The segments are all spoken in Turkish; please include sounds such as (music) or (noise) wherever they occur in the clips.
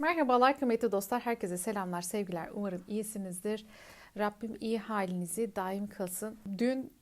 Merhabalar kıymetli dostlar. Herkese selamlar, sevgiler. Umarım iyisinizdir. Rabbim iyi halinizi daim kılsın. Dün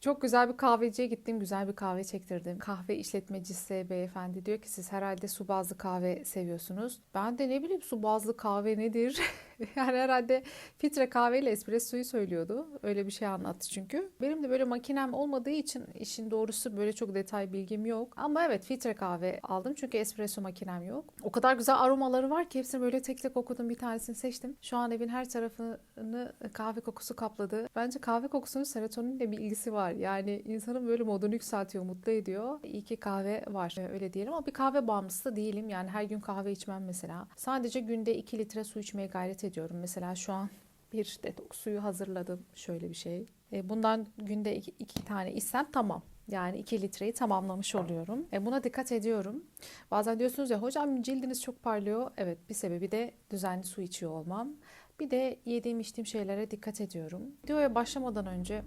çok güzel bir kahveciye gittim. Güzel bir kahve çektirdim. Kahve işletmecisi beyefendi diyor ki siz herhalde su bazlı kahve seviyorsunuz. Ben de ne bileyim su bazlı kahve nedir? (laughs) yani herhalde filtre kahveyle espressoyu söylüyordu. Öyle bir şey anlattı çünkü. Benim de böyle makinem olmadığı için işin doğrusu böyle çok detay bilgim yok. Ama evet filtre kahve aldım çünkü espresso makinem yok. O kadar güzel aromaları var ki hepsini böyle tek tek okudum. Bir tanesini seçtim. Şu an evin her tarafını kahve kokusu kapladı. Bence kahve kokusunun serotoninle bir ilgisi var. Yani insanın böyle modunu yükseltiyor, mutlu ediyor. İyi ki kahve var öyle diyelim ama bir kahve bağımlısı değilim. Yani her gün kahve içmem mesela. Sadece günde 2 litre su içmeye gayret ediyorum. Mesela şu an bir detoks suyu hazırladım. Şöyle bir şey. E, Bundan günde iki, tane içsem tamam. Yani 2 litreyi tamamlamış oluyorum. E buna dikkat ediyorum. Bazen diyorsunuz ya hocam cildiniz çok parlıyor. Evet bir sebebi de düzenli su içiyor olmam. Bir de yediğim içtiğim şeylere dikkat ediyorum. Videoya başlamadan önce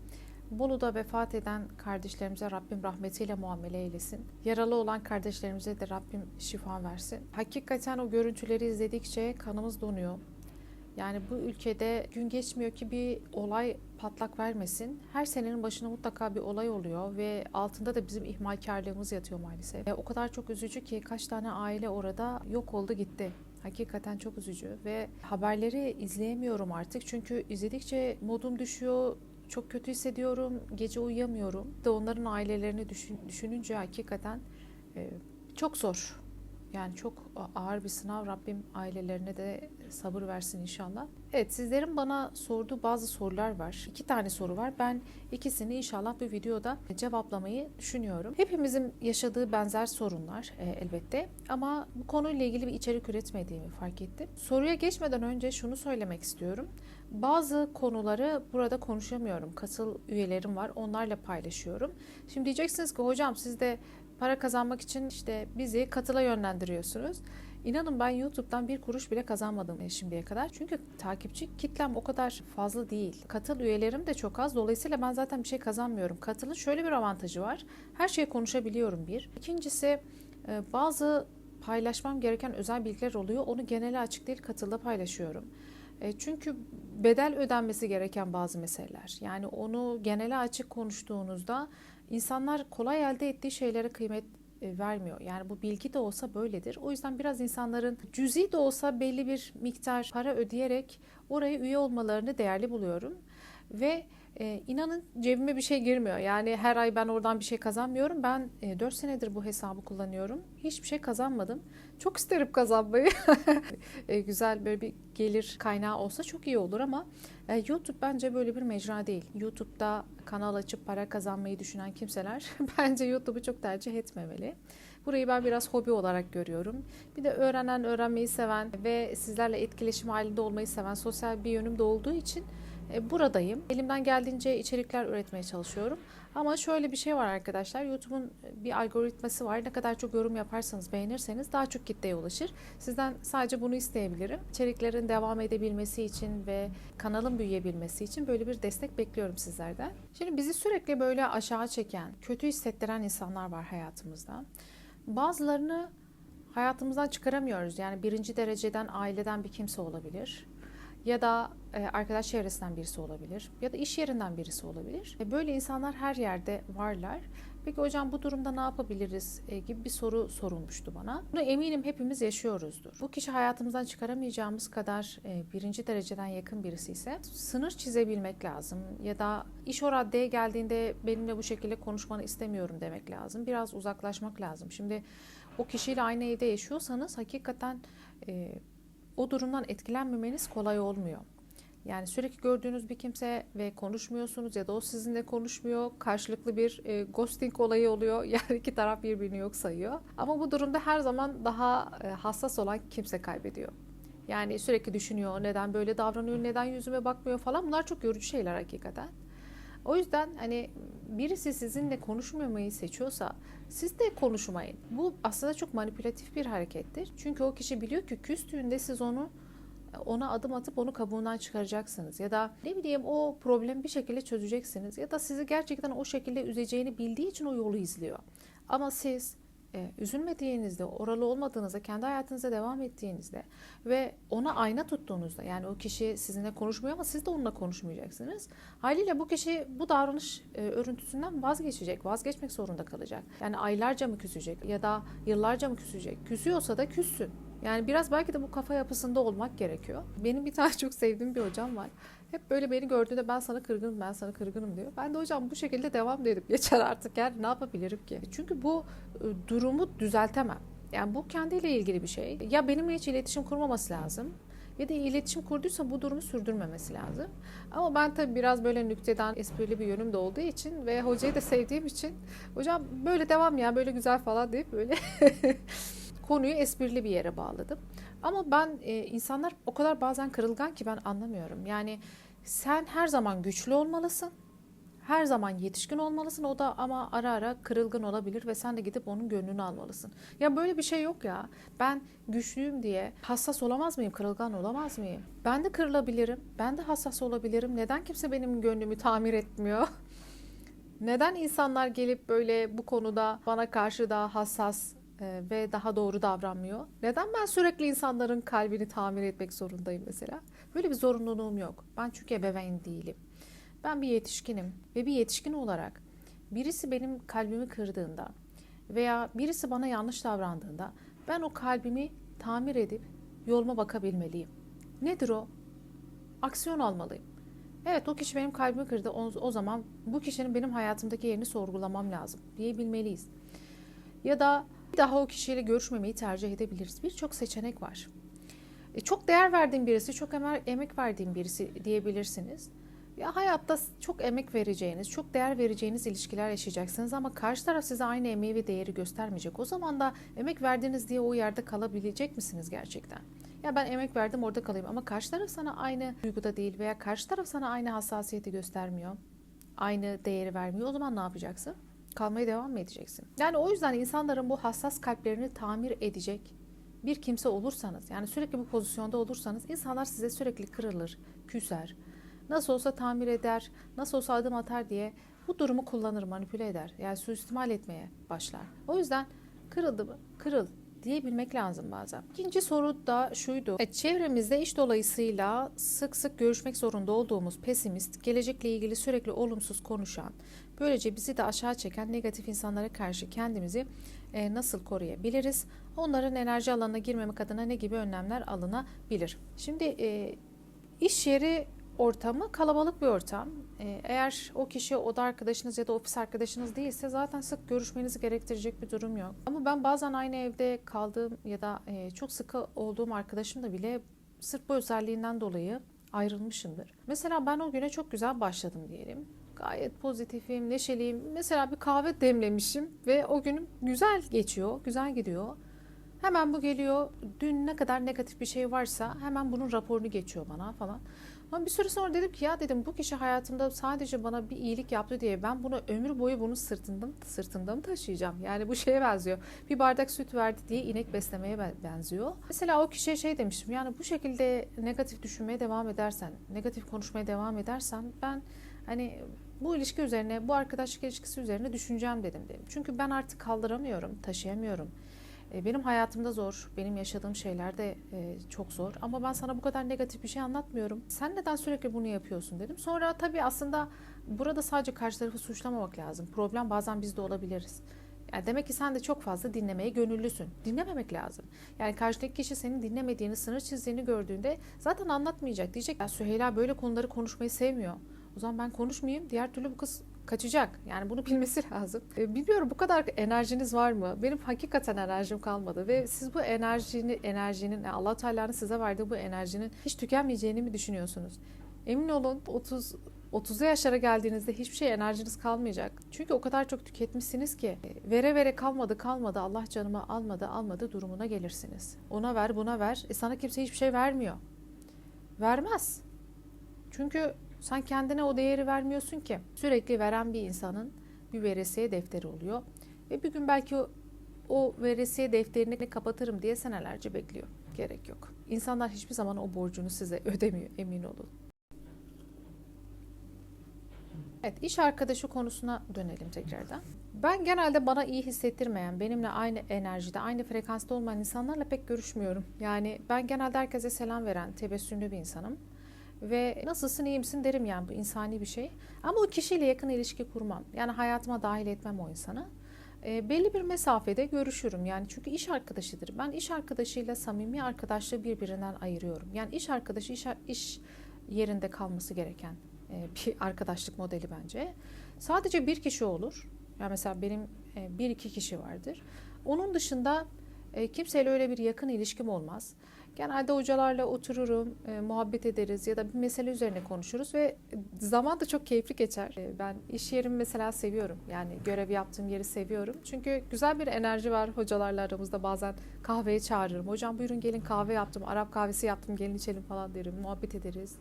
Bolu'da vefat eden kardeşlerimize Rabbim rahmetiyle muamele eylesin. Yaralı olan kardeşlerimize de Rabbim şifa versin. Hakikaten o görüntüleri izledikçe kanımız donuyor. Yani bu ülkede gün geçmiyor ki bir olay patlak vermesin. Her senenin başına mutlaka bir olay oluyor ve altında da bizim ihmalkarlığımız yatıyor maalesef. E, o kadar çok üzücü ki kaç tane aile orada yok oldu gitti. Hakikaten çok üzücü ve haberleri izleyemiyorum artık çünkü izledikçe modum düşüyor, çok kötü hissediyorum, gece uyuyamıyorum. De onların ailelerini düşün, düşününce hakikaten e, çok zor. Yani çok ağır bir sınav. Rabbim ailelerine de sabır versin inşallah. Evet sizlerin bana sorduğu bazı sorular var. İki tane soru var. Ben ikisini inşallah bir videoda cevaplamayı düşünüyorum. Hepimizin yaşadığı benzer sorunlar e, elbette. Ama bu konuyla ilgili bir içerik üretmediğimi fark ettim. Soruya geçmeden önce şunu söylemek istiyorum. Bazı konuları burada konuşamıyorum. Katıl üyelerim var. Onlarla paylaşıyorum. Şimdi diyeceksiniz ki hocam siz de para kazanmak için işte bizi katıla yönlendiriyorsunuz. İnanın ben YouTube'dan bir kuruş bile kazanmadım şimdiye kadar. Çünkü takipçi kitlem o kadar fazla değil. Katıl üyelerim de çok az. Dolayısıyla ben zaten bir şey kazanmıyorum. Katılın şöyle bir avantajı var. Her şeyi konuşabiliyorum bir. İkincisi bazı paylaşmam gereken özel bilgiler oluyor. Onu genele açık değil katılda paylaşıyorum. Çünkü bedel ödenmesi gereken bazı meseleler. Yani onu genele açık konuştuğunuzda insanlar kolay elde ettiği şeylere kıymet vermiyor. Yani bu bilgi de olsa böyledir. O yüzden biraz insanların cüzi de olsa belli bir miktar para ödeyerek oraya üye olmalarını değerli buluyorum. Ve e, inanın cebime bir şey girmiyor. Yani her ay ben oradan bir şey kazanmıyorum. Ben e, 4 senedir bu hesabı kullanıyorum. Hiçbir şey kazanmadım. Çok isterim kazanmayı. (laughs) e, güzel böyle bir gelir kaynağı olsa çok iyi olur ama e, YouTube bence böyle bir mecra değil. YouTube'da kanal açıp para kazanmayı düşünen kimseler (laughs) bence YouTube'u çok tercih etmemeli. Burayı ben biraz hobi olarak görüyorum. Bir de öğrenen, öğrenmeyi seven ve sizlerle etkileşim halinde olmayı seven sosyal bir yönüm de olduğu için buradayım. Elimden geldiğince içerikler üretmeye çalışıyorum. Ama şöyle bir şey var arkadaşlar. YouTube'un bir algoritması var. Ne kadar çok yorum yaparsanız, beğenirseniz daha çok kitleye ulaşır. Sizden sadece bunu isteyebilirim. İçeriklerin devam edebilmesi için ve kanalın büyüyebilmesi için böyle bir destek bekliyorum sizlerden. Şimdi bizi sürekli böyle aşağı çeken, kötü hissettiren insanlar var hayatımızda. Bazılarını hayatımızdan çıkaramıyoruz. Yani birinci dereceden aileden bir kimse olabilir ya da e, arkadaş çevresinden birisi olabilir ya da iş yerinden birisi olabilir. E, böyle insanlar her yerde varlar. Peki hocam bu durumda ne yapabiliriz e, gibi bir soru sorulmuştu bana. Bunu eminim hepimiz yaşıyoruzdur. Bu kişi hayatımızdan çıkaramayacağımız kadar birinci dereceden yakın birisi ise sınır çizebilmek lazım. Ya da iş o raddeye geldiğinde benimle bu şekilde konuşmanı istemiyorum demek lazım. Biraz uzaklaşmak lazım. Şimdi o kişiyle aynı evde yaşıyorsanız hakikaten o durumdan etkilenmemeniz kolay olmuyor. Yani sürekli gördüğünüz bir kimse ve konuşmuyorsunuz ya da o sizinle konuşmuyor. Karşılıklı bir e, ghosting olayı oluyor. (laughs) Yani iki taraf birbirini yok sayıyor. Ama bu durumda her zaman daha e, hassas olan kimse kaybediyor. Yani sürekli düşünüyor neden böyle davranıyor, neden yüzüme bakmıyor falan. Bunlar çok yorucu şeyler hakikaten. O yüzden hani birisi sizinle konuşmamayı seçiyorsa siz de konuşmayın. Bu aslında çok manipülatif bir harekettir. Çünkü o kişi biliyor ki küstüğünde siz onu ona adım atıp onu kabuğundan çıkaracaksınız ya da ne bileyim o problemi bir şekilde çözeceksiniz ya da sizi gerçekten o şekilde üzeceğini bildiği için o yolu izliyor. Ama siz e, üzülmediğinizde, oralı olmadığınızda, kendi hayatınıza devam ettiğinizde ve ona ayna tuttuğunuzda yani o kişi sizinle konuşmuyor ama siz de onunla konuşmayacaksınız. Haliyle bu kişi bu davranış e, örüntüsünden vazgeçecek, vazgeçmek zorunda kalacak. Yani aylarca mı küsecek ya da yıllarca mı küsecek? Küsüyorsa da küssün. Yani biraz belki de bu kafa yapısında olmak gerekiyor. Benim bir tane (laughs) çok sevdiğim bir hocam var. Hep böyle beni gördüğünde ben sana kırgınım, ben sana kırgınım diyor. Ben de hocam bu şekilde devam dedim. (laughs) Geçer artık yani ne yapabilirim ki? Çünkü bu e, durumu düzeltemem. Yani bu kendiyle ilgili bir şey. Ya benimle hiç iletişim kurmaması lazım ya da iletişim kurduysa bu durumu sürdürmemesi lazım. Ama ben tabii biraz böyle nükteden esprili bir yönüm de olduğu için ve hocayı da sevdiğim için hocam böyle devam ya böyle güzel falan deyip böyle (laughs) konuyu esprili bir yere bağladım. Ama ben e, insanlar o kadar bazen kırılgan ki ben anlamıyorum. Yani sen her zaman güçlü olmalısın. Her zaman yetişkin olmalısın. O da ama ara ara kırılgın olabilir ve sen de gidip onun gönlünü almalısın. Ya böyle bir şey yok ya. Ben güçlüyüm diye hassas olamaz mıyım? Kırılgan olamaz mıyım? Ben de kırılabilirim. Ben de hassas olabilirim. Neden kimse benim gönlümü tamir etmiyor? (laughs) Neden insanlar gelip böyle bu konuda bana karşı daha hassas ve daha doğru davranmıyor? Neden ben sürekli insanların kalbini tamir etmek zorundayım mesela? Böyle bir zorunluluğum yok. Ben çünkü ebeveyn değilim. Ben bir yetişkinim ve bir yetişkin olarak birisi benim kalbimi kırdığında veya birisi bana yanlış davrandığında ben o kalbimi tamir edip yoluma bakabilmeliyim. Nedir o? Aksiyon almalıyım. Evet o kişi benim kalbimi kırdı. O, o zaman bu kişinin benim hayatımdaki yerini sorgulamam lazım diyebilmeliyiz. Ya da bir daha o kişiyle görüşmemeyi tercih edebiliriz. Birçok seçenek var. E, çok değer verdiğim birisi, çok emek, verdiğim birisi diyebilirsiniz. Ya hayatta çok emek vereceğiniz, çok değer vereceğiniz ilişkiler yaşayacaksınız ama karşı taraf size aynı emeği ve değeri göstermeyecek. O zaman da emek verdiğiniz diye o yerde kalabilecek misiniz gerçekten? Ya ben emek verdim orada kalayım ama karşı taraf sana aynı duyguda değil veya karşı taraf sana aynı hassasiyeti göstermiyor. Aynı değeri vermiyor. O zaman ne yapacaksın? Kalmaya devam mı edeceksin? Yani o yüzden insanların bu hassas kalplerini tamir edecek bir kimse olursanız, yani sürekli bu pozisyonda olursanız insanlar size sürekli kırılır, küser. Nasıl olsa tamir eder, nasıl olsa adım atar diye bu durumu kullanır, manipüle eder. Yani suistimal etmeye başlar. O yüzden kırıldı mı? Kırıl diyebilmek lazım bazen. İkinci soru da şuydu. Evet, çevremizde iş dolayısıyla sık sık görüşmek zorunda olduğumuz pesimist, gelecekle ilgili sürekli olumsuz konuşan, böylece bizi de aşağı çeken negatif insanlara karşı kendimizi e, nasıl koruyabiliriz? Onların enerji alanına girmemek adına ne gibi önlemler alınabilir? Şimdi e, iş yeri ortamı kalabalık bir ortam. Ee, eğer o kişi oda arkadaşınız ya da ofis arkadaşınız değilse zaten sık görüşmenizi gerektirecek bir durum yok. Ama ben bazen aynı evde kaldığım ya da e, çok sıkı olduğum arkadaşımla bile sırf bu özelliğinden dolayı ayrılmışımdır. Mesela ben o güne çok güzel başladım diyelim. Gayet pozitifim, neşeliyim. Mesela bir kahve demlemişim ve o günüm güzel geçiyor, güzel gidiyor. Hemen bu geliyor. Dün ne kadar negatif bir şey varsa hemen bunun raporunu geçiyor bana falan. Ama bir süre sonra dedim ki ya dedim bu kişi hayatımda sadece bana bir iyilik yaptı diye ben bunu ömür boyu bunu sırtında mı, sırtında mı taşıyacağım? Yani bu şeye benziyor. Bir bardak süt verdi diye inek beslemeye benziyor. Mesela o kişiye şey demiştim yani bu şekilde negatif düşünmeye devam edersen, negatif konuşmaya devam edersen ben hani bu ilişki üzerine, bu arkadaşlık ilişkisi üzerine düşüneceğim dedim dedim. Çünkü ben artık kaldıramıyorum, taşıyamıyorum. E, benim hayatımda zor, benim yaşadığım şeyler de e, çok zor ama ben sana bu kadar negatif bir şey anlatmıyorum. Sen neden sürekli bunu yapıyorsun dedim. Sonra tabii aslında burada sadece karşı tarafı suçlamamak lazım. Problem bazen bizde olabiliriz. Yani demek ki sen de çok fazla dinlemeye gönüllüsün. Dinlememek lazım. Yani karşıdaki kişi senin dinlemediğini, sınır çizdiğini gördüğünde zaten anlatmayacak. Diyecek ya Süheyla böyle konuları konuşmayı sevmiyor. O zaman ben konuşmayayım. Diğer türlü bu kız kaçacak. Yani bunu bilmesi (laughs) lazım. E, bilmiyorum bu kadar enerjiniz var mı? Benim hakikaten enerjim kalmadı ve siz bu enerjini enerjinin Allah Teala'nın size verdiği bu enerjinin hiç tükenmeyeceğini mi düşünüyorsunuz? Emin olun 30 30'lu yaşlara geldiğinizde hiçbir şey enerjiniz kalmayacak. Çünkü o kadar çok tüketmişsiniz ki e, vere vere kalmadı kalmadı Allah canımı almadı almadı durumuna gelirsiniz. Ona ver buna ver. E sana kimse hiçbir şey vermiyor. Vermez. Çünkü sen kendine o değeri vermiyorsun ki. Sürekli veren bir insanın bir veresiye defteri oluyor. Ve bir gün belki o, o veresiye defterini kapatırım diye senelerce bekliyor. Gerek yok. İnsanlar hiçbir zaman o borcunu size (laughs) ödemiyor emin olun. Evet, iş arkadaşı konusuna dönelim tekrardan. Ben genelde bana iyi hissettirmeyen, benimle aynı enerjide, aynı frekansta olmayan insanlarla pek görüşmüyorum. Yani ben genelde herkese selam veren, tebessümlü bir insanım. Ve nasılsın, iyi misin derim yani bu insani bir şey. Ama o kişiyle yakın ilişki kurmam. Yani hayatıma dahil etmem o insanı. E, belli bir mesafede görüşürüm. Yani çünkü iş arkadaşıdır. Ben iş arkadaşıyla samimi arkadaşlığı birbirinden ayırıyorum. Yani iş arkadaşı iş, iş yerinde kalması gereken e, (laughs) bir arkadaşlık modeli bence. Sadece bir kişi olur. Yani mesela benim e, bir iki kişi vardır. Onun dışında e, kimseyle öyle bir yakın ilişkim olmaz. Genelde hocalarla otururum, e, muhabbet ederiz ya da bir mesele üzerine konuşuruz ve zaman da çok keyifli geçer. E, ben iş yerimi mesela seviyorum. Yani görev yaptığım yeri seviyorum. Çünkü güzel bir enerji var hocalarla aramızda. Bazen kahveye çağırırım. Hocam buyurun gelin kahve yaptım, Arap kahvesi yaptım gelin içelim falan derim. Muhabbet ederiz.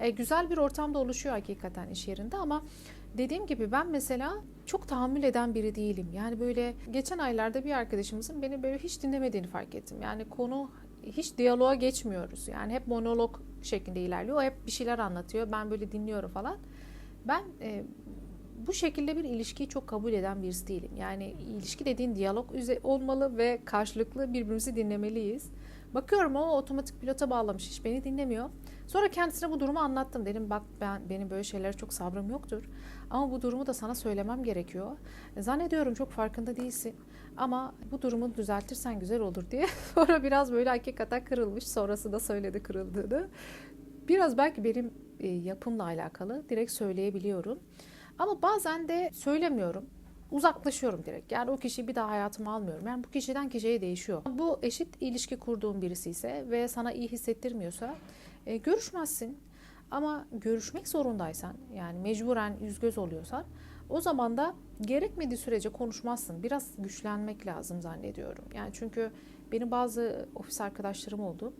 E, güzel bir ortam da oluşuyor hakikaten iş yerinde ama dediğim gibi ben mesela çok tahammül eden biri değilim. Yani böyle geçen aylarda bir arkadaşımızın beni böyle hiç dinlemediğini fark ettim. Yani konu hiç diyaloğa geçmiyoruz. Yani hep monolog şeklinde ilerliyor. O hep bir şeyler anlatıyor. Ben böyle dinliyorum falan. Ben e, bu şekilde bir ilişkiyi çok kabul eden birisi değilim. Yani ilişki dediğin diyalog olmalı ve karşılıklı birbirimizi dinlemeliyiz. Bakıyorum o otomatik pilota bağlamış hiç beni dinlemiyor. Sonra kendisine bu durumu anlattım. Dedim bak ben benim böyle şeylere çok sabrım yoktur. Ama bu durumu da sana söylemem gerekiyor. E, zannediyorum çok farkında değilsin. Ama bu durumu düzeltirsen güzel olur diye. (laughs) Sonra biraz böyle hakikaten kırılmış. Sonrası da söyledi kırıldığını. Biraz belki benim e, yapımla alakalı direkt söyleyebiliyorum. Ama bazen de söylemiyorum uzaklaşıyorum direkt. Yani o kişiyi bir daha hayatıma almıyorum. Yani bu kişiden kişiye değişiyor. Bu eşit ilişki kurduğun birisi ise ve sana iyi hissettirmiyorsa e, görüşmezsin. Ama görüşmek zorundaysan yani mecburen yüz göz oluyorsan o zaman da gerekmediği sürece konuşmazsın. Biraz güçlenmek lazım zannediyorum. Yani çünkü benim bazı ofis arkadaşlarım oldu.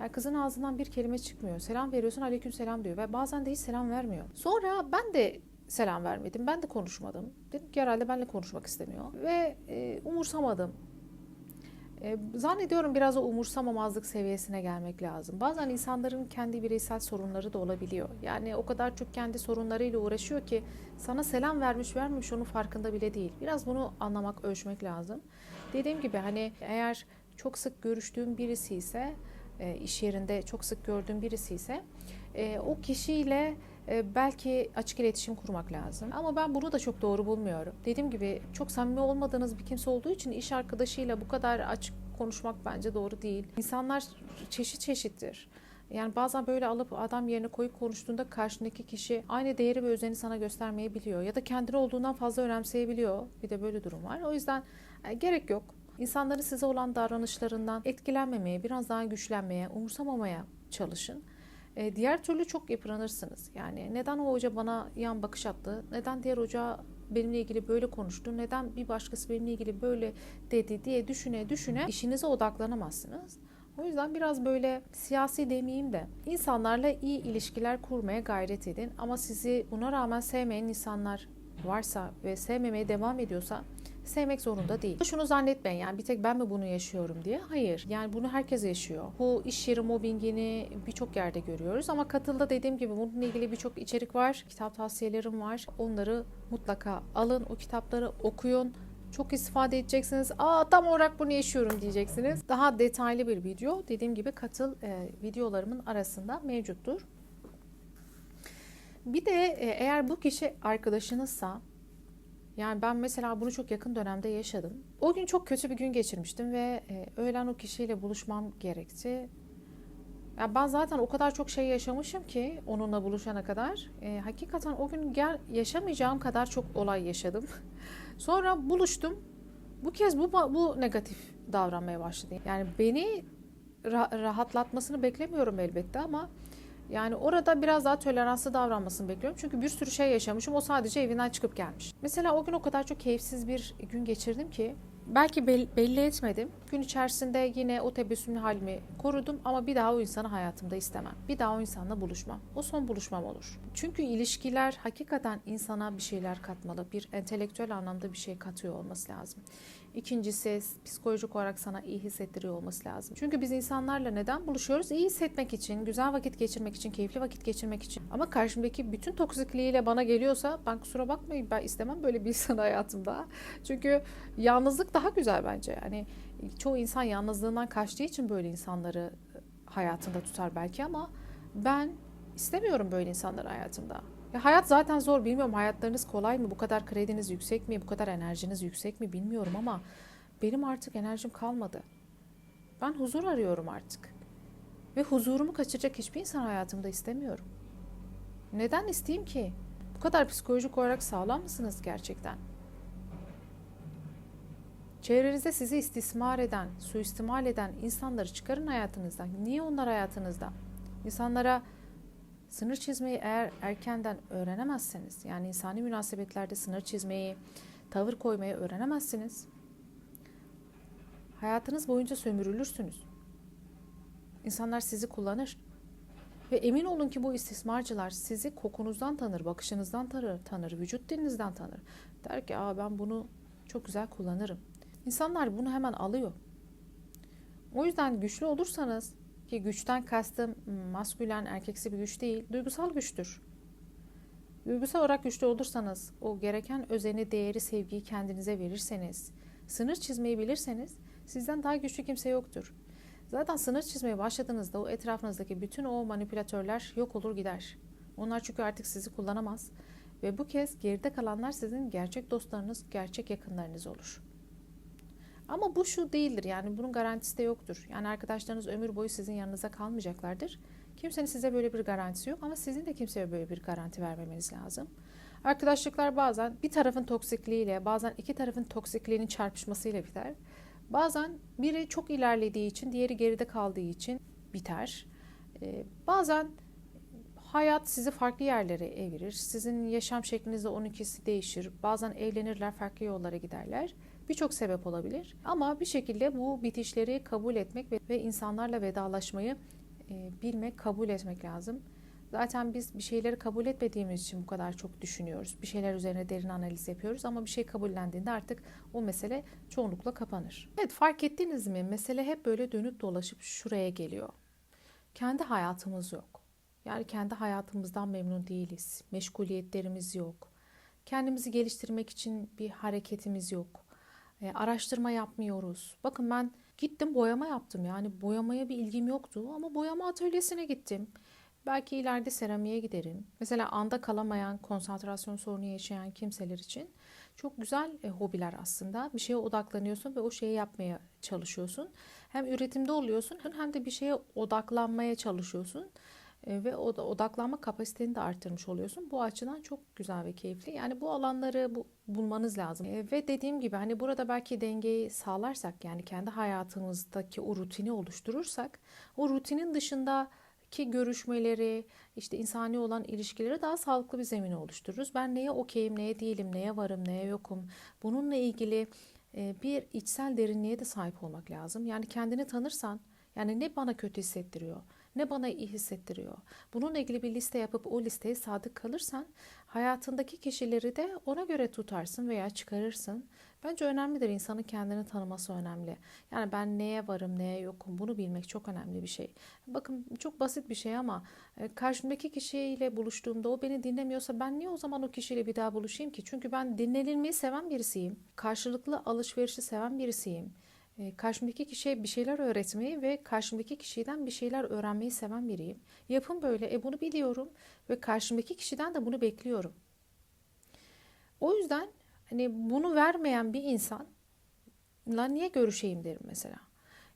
Yani kızın ağzından bir kelime çıkmıyor. Selam veriyorsun aleyküm selam diyor ve bazen de hiç selam vermiyor. Sonra ben de selam vermedim. Ben de konuşmadım. Dedim ki herhalde benimle konuşmak istemiyor. Ve e, umursamadım. Zannediyorum biraz o umursamamazlık seviyesine gelmek lazım. Bazen insanların kendi bireysel sorunları da olabiliyor. Yani o kadar çok kendi sorunlarıyla uğraşıyor ki sana selam vermiş vermemiş onun farkında bile değil. Biraz bunu anlamak, ölçmek lazım. Dediğim gibi hani eğer çok sık görüştüğüm birisi ise, iş yerinde çok sık gördüğüm birisi ise o kişiyle belki açık iletişim kurmak lazım. Ama ben bunu da çok doğru bulmuyorum. Dediğim gibi çok samimi olmadığınız bir kimse olduğu için iş arkadaşıyla bu kadar açık konuşmak bence doğru değil. İnsanlar çeşit çeşittir. Yani bazen böyle alıp adam yerine koyup konuştuğunda karşındaki kişi aynı değeri ve özeni sana göstermeyebiliyor. Ya da kendini olduğundan fazla önemseyebiliyor. Bir de böyle durum var. O yüzden e, gerek yok. İnsanların size olan davranışlarından etkilenmemeye, biraz daha güçlenmeye, umursamamaya çalışın. E, diğer türlü çok yıpranırsınız. Yani neden o hoca bana yan bakış attı? Neden diğer hoca benimle ilgili böyle konuştu? Neden bir başkası benimle ilgili böyle dedi diye düşüne düşüne işinize odaklanamazsınız. O yüzden biraz böyle siyasi demeyeyim de insanlarla iyi ilişkiler kurmaya gayret edin. Ama sizi buna rağmen sevmeyen insanlar varsa ve sevmemeye devam ediyorsa sevmek zorunda değil. Şunu zannetmeyin yani bir tek ben mi bunu yaşıyorum diye. Hayır. Yani bunu herkes yaşıyor. Bu iş yeri mobbingini birçok yerde görüyoruz ama katılda dediğim gibi bununla ilgili birçok içerik var. Kitap tavsiyelerim var. Onları mutlaka alın. O kitapları okuyun. Çok istifade edeceksiniz. Aa tam olarak bunu yaşıyorum diyeceksiniz. Daha detaylı bir video dediğim gibi katıl e, videolarımın arasında mevcuttur. Bir de e, eğer bu kişi arkadaşınızsa yani ben mesela bunu çok yakın dönemde yaşadım. O gün çok kötü bir gün geçirmiştim ve e, öğlen o kişiyle buluşmam gerekti. Ya ben zaten o kadar çok şey yaşamışım ki onunla buluşana kadar. E, hakikaten o gün gel yaşamayacağım kadar çok olay yaşadım. (laughs) Sonra buluştum. Bu kez bu bu negatif davranmaya başladı. Yani beni ra- rahatlatmasını beklemiyorum elbette ama yani orada biraz daha toleranslı davranmasını bekliyorum. Çünkü bir sürü şey yaşamışım. O sadece evinden çıkıp gelmiş. Mesela o gün o kadar çok keyifsiz bir gün geçirdim ki belki belli etmedim. Gün içerisinde yine o tebessümlü halimi korudum ama bir daha o insanı hayatımda istemem. Bir daha o insanla buluşmam. O son buluşmam olur. Çünkü ilişkiler hakikaten insana bir şeyler katmalı. Bir entelektüel anlamda bir şey katıyor olması lazım. İkincisi psikolojik olarak sana iyi hissettiriyor olması lazım. Çünkü biz insanlarla neden buluşuyoruz? İyi hissetmek için, güzel vakit geçirmek için, keyifli vakit geçirmek için. Ama karşımdaki bütün toksikliğiyle bana geliyorsa ben kusura bakmayın ben istemem böyle bir insan (laughs) hayatımda. Çünkü yalnızlık daha güzel bence. Yani çoğu insan yalnızlığından kaçtığı için böyle insanları hayatında tutar belki ama ben istemiyorum böyle insanları hayatımda. Ya hayat zaten zor bilmiyorum hayatlarınız kolay mı bu kadar krediniz yüksek mi bu kadar enerjiniz yüksek mi bilmiyorum ama benim artık enerjim kalmadı. Ben huzur arıyorum artık. Ve huzurumu kaçıracak hiçbir insan hayatımda istemiyorum. Neden isteyeyim ki? Bu kadar psikolojik olarak sağlam mısınız gerçekten? Çevrenizde sizi istismar eden, suistimal eden insanları çıkarın hayatınızdan. Niye onlar hayatınızda? İnsanlara sınır çizmeyi eğer erkenden öğrenemezseniz, yani insani münasebetlerde sınır çizmeyi, tavır koymayı öğrenemezsiniz. Hayatınız boyunca sömürülürsünüz. İnsanlar sizi kullanır. Ve emin olun ki bu istismarcılar sizi kokunuzdan tanır, bakışınızdan tanır, tanır vücut dilinizden tanır. Der ki Aa, ben bunu çok güzel kullanırım. İnsanlar bunu hemen alıyor. O yüzden güçlü olursanız ki güçten kastım maskülen erkeksi bir güç değil, duygusal güçtür. Duygusal olarak güçlü olursanız, o gereken özeni, değeri, sevgiyi kendinize verirseniz, sınır çizmeyi bilirseniz sizden daha güçlü kimse yoktur. Zaten sınır çizmeye başladığınızda o etrafınızdaki bütün o manipülatörler yok olur gider. Onlar çünkü artık sizi kullanamaz ve bu kez geride kalanlar sizin gerçek dostlarınız, gerçek yakınlarınız olur. Ama bu şu değildir yani bunun garantisi de yoktur. Yani arkadaşlarınız ömür boyu sizin yanınıza kalmayacaklardır. Kimsenin size böyle bir garantisi yok ama sizin de kimseye böyle bir garanti vermemeniz lazım. Arkadaşlıklar bazen bir tarafın toksikliğiyle, bazen iki tarafın toksikliğinin çarpışmasıyla biter. Bazen biri çok ilerlediği için, diğeri geride kaldığı için biter. Ee, bazen hayat sizi farklı yerlere evirir. Sizin yaşam şeklinizde 12'si değişir. Bazen evlenirler, farklı yollara giderler birçok sebep olabilir. Ama bir şekilde bu bitişleri kabul etmek ve, insanlarla vedalaşmayı e, bilmek, kabul etmek lazım. Zaten biz bir şeyleri kabul etmediğimiz için bu kadar çok düşünüyoruz. Bir şeyler üzerine derin analiz yapıyoruz ama bir şey kabullendiğinde artık o mesele çoğunlukla kapanır. Evet fark ettiniz mi? Mesele hep böyle dönüp dolaşıp şuraya geliyor. Kendi hayatımız yok. Yani kendi hayatımızdan memnun değiliz. Meşguliyetlerimiz yok. Kendimizi geliştirmek için bir hareketimiz yok. E, araştırma yapmıyoruz. Bakın ben gittim boyama yaptım. Yani boyamaya bir ilgim yoktu ama boyama atölyesine gittim. Belki ileride seramiğe giderim. Mesela anda kalamayan, konsantrasyon sorunu yaşayan kimseler için çok güzel e, hobiler aslında. Bir şeye odaklanıyorsun ve o şeyi yapmaya çalışıyorsun. Hem üretimde oluyorsun hem de bir şeye odaklanmaya çalışıyorsun. E, ve odaklanma kapasiteni de arttırmış oluyorsun. Bu açıdan çok güzel ve keyifli. Yani bu alanları bu, bulmanız lazım. E, ve dediğim gibi hani burada belki dengeyi sağlarsak yani kendi hayatımızdaki o rutini oluşturursak o rutinin dışında ki görüşmeleri, işte insani olan ilişkileri daha sağlıklı bir zemin oluştururuz. Ben neye okeyim, neye değilim, neye varım, neye yokum. Bununla ilgili e, bir içsel derinliğe de sahip olmak lazım. Yani kendini tanırsan, yani ne bana kötü hissettiriyor, ne bana iyi hissettiriyor. Bununla ilgili bir liste yapıp o listeye sadık kalırsan hayatındaki kişileri de ona göre tutarsın veya çıkarırsın. Bence önemlidir insanın kendini tanıması önemli. Yani ben neye varım neye yokum bunu bilmek çok önemli bir şey. Bakın çok basit bir şey ama e, karşımdaki kişiyle buluştuğumda o beni dinlemiyorsa ben niye o zaman o kişiyle bir daha buluşayım ki? Çünkü ben dinlenilmeyi seven birisiyim. Karşılıklı alışverişi seven birisiyim. E, karşımdaki kişiye bir şeyler öğretmeyi ve karşımdaki kişiden bir şeyler öğrenmeyi seven biriyim. Yapım böyle. E bunu biliyorum ve karşımdaki kişiden de bunu bekliyorum. O yüzden hani bunu vermeyen bir insanla niye görüşeyim derim mesela.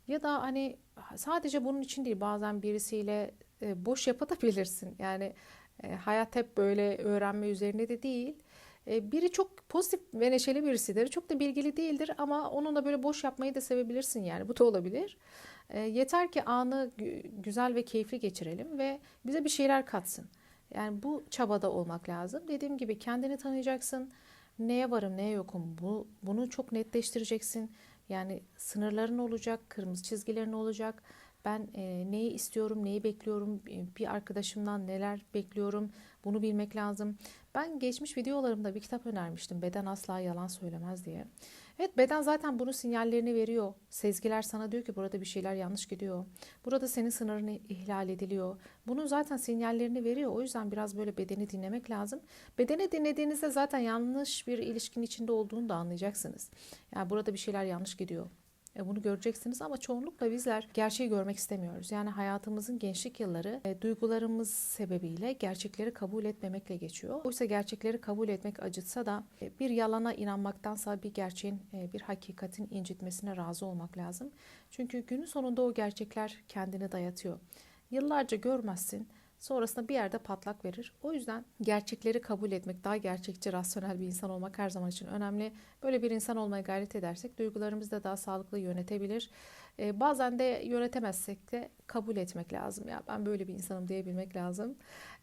Ya da hani sadece bunun için değil bazen birisiyle e, boş yapabilirsin. Yani e, hayat hep böyle öğrenme üzerine de değil. E, biri çok pozitif ve neşeli birisidir. Çok da bilgili değildir ama onunla böyle boş yapmayı da sevebilirsin yani. Bu da olabilir. E, yeter ki anı güzel ve keyifli geçirelim ve bize bir şeyler katsın. Yani bu çabada olmak lazım. Dediğim gibi kendini tanıyacaksın. Neye varım, neye yokum. Bu, bunu çok netleştireceksin. Yani sınırların olacak, kırmızı çizgilerin olacak. Ben e, neyi istiyorum, neyi bekliyorum, bir arkadaşımdan neler bekliyorum bunu bilmek lazım. Ben geçmiş videolarımda bir kitap önermiştim. Beden asla yalan söylemez diye. Evet beden zaten bunun sinyallerini veriyor. Sezgiler sana diyor ki burada bir şeyler yanlış gidiyor. Burada senin sınırın ihlal ediliyor. Bunun zaten sinyallerini veriyor. O yüzden biraz böyle bedeni dinlemek lazım. Bedeni dinlediğinizde zaten yanlış bir ilişkinin içinde olduğunu da anlayacaksınız. Yani burada bir şeyler yanlış gidiyor. E, Bunu göreceksiniz ama çoğunlukla bizler gerçeği görmek istemiyoruz. Yani hayatımızın gençlik yılları e, duygularımız sebebiyle gerçekleri kabul etmemekle geçiyor. Oysa gerçekleri kabul etmek acıtsa da e, bir yalana inanmaktansa bir gerçeğin, bir hakikatin incitmesine razı olmak lazım. Çünkü günün sonunda o gerçekler kendini dayatıyor. Yıllarca görmezsin. Sonrasında bir yerde patlak verir. O yüzden gerçekleri kabul etmek, daha gerçekçi, rasyonel bir insan olmak her zaman için önemli. Böyle bir insan olmaya gayret edersek duygularımızı da daha sağlıklı yönetebilir. Ee, bazen de yönetemezsek de kabul etmek lazım. Ya ben böyle bir insanım diyebilmek lazım.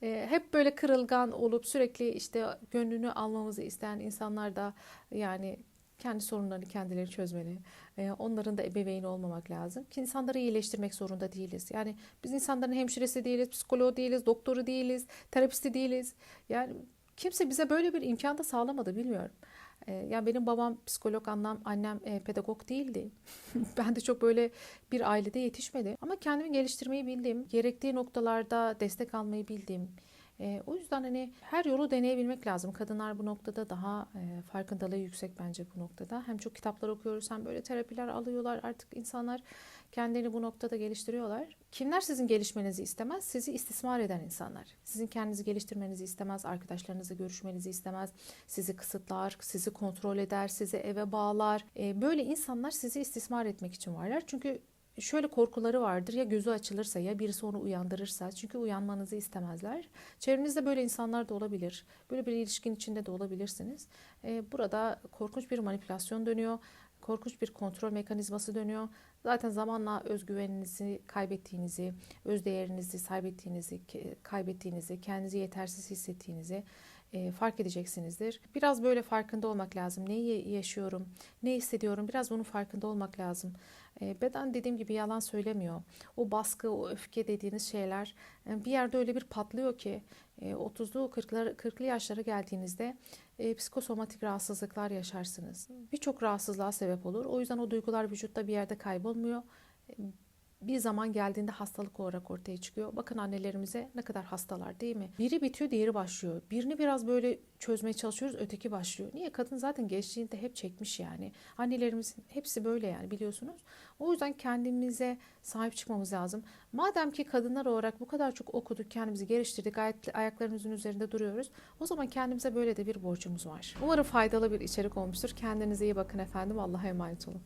Ee, hep böyle kırılgan olup sürekli işte gönlünü almamızı isteyen insanlar da yani kendi sorunlarını kendileri çözmeli. Ee, onların da ebeveyni olmamak lazım. Ki insanları iyileştirmek zorunda değiliz. Yani biz insanların hemşiresi değiliz, psikoloğu değiliz, doktoru değiliz, terapisti değiliz. Yani kimse bize böyle bir imkan da sağlamadı bilmiyorum. Ee, ya benim babam psikolog, annem, annem e, pedagog değildi. (laughs) ben de çok böyle bir ailede yetişmedim. Ama kendimi geliştirmeyi bildim. Gerektiği noktalarda destek almayı bildim. E, o yüzden hani her yolu deneyebilmek lazım. Kadınlar bu noktada daha e, farkındalığı yüksek bence bu noktada. Hem çok kitaplar okuyoruz hem böyle terapiler alıyorlar. Artık insanlar kendilerini bu noktada geliştiriyorlar. Kimler sizin gelişmenizi istemez? Sizi istismar eden insanlar. Sizin kendinizi geliştirmenizi istemez, arkadaşlarınızla görüşmenizi istemez, sizi kısıtlar, sizi kontrol eder, sizi eve bağlar. E, böyle insanlar sizi istismar etmek için varlar. Çünkü şöyle korkuları vardır ya gözü açılırsa ya birisi onu uyandırırsa çünkü uyanmanızı istemezler. Çevrenizde böyle insanlar da olabilir. Böyle bir ilişkin içinde de olabilirsiniz. Ee, burada korkunç bir manipülasyon dönüyor. Korkunç bir kontrol mekanizması dönüyor. Zaten zamanla özgüveninizi kaybettiğinizi, öz değerinizi kaybettiğinizi, kaybettiğinizi, kendinizi yetersiz hissettiğinizi e, fark edeceksinizdir. Biraz böyle farkında olmak lazım. Neyi yaşıyorum, ne hissediyorum biraz bunun farkında olmak lazım. E, beden dediğim gibi yalan söylemiyor. O baskı, o öfke dediğiniz şeyler e, bir yerde öyle bir patlıyor ki e, 30'lu 40'lı 40'lı yaşlara geldiğinizde e, psikosomatik rahatsızlıklar yaşarsınız. Birçok rahatsızlığa sebep olur. O yüzden o duygular vücutta bir yerde kaybolmuyor. Bir zaman geldiğinde hastalık olarak ortaya çıkıyor. Bakın annelerimize ne kadar hastalar değil mi? Biri bitiyor, diğeri başlıyor. Birini biraz böyle çözmeye çalışıyoruz, öteki başlıyor. Niye? Kadın zaten gençliğinde hep çekmiş yani. Annelerimizin hepsi böyle yani biliyorsunuz. O yüzden kendimize sahip çıkmamız lazım. Madem ki kadınlar olarak bu kadar çok okuduk, kendimizi geliştirdik, ayaklarımızın üzerinde duruyoruz. O zaman kendimize böyle de bir borcumuz var. Umarım faydalı bir içerik olmuştur. Kendinize iyi bakın efendim. Allah'a emanet olun.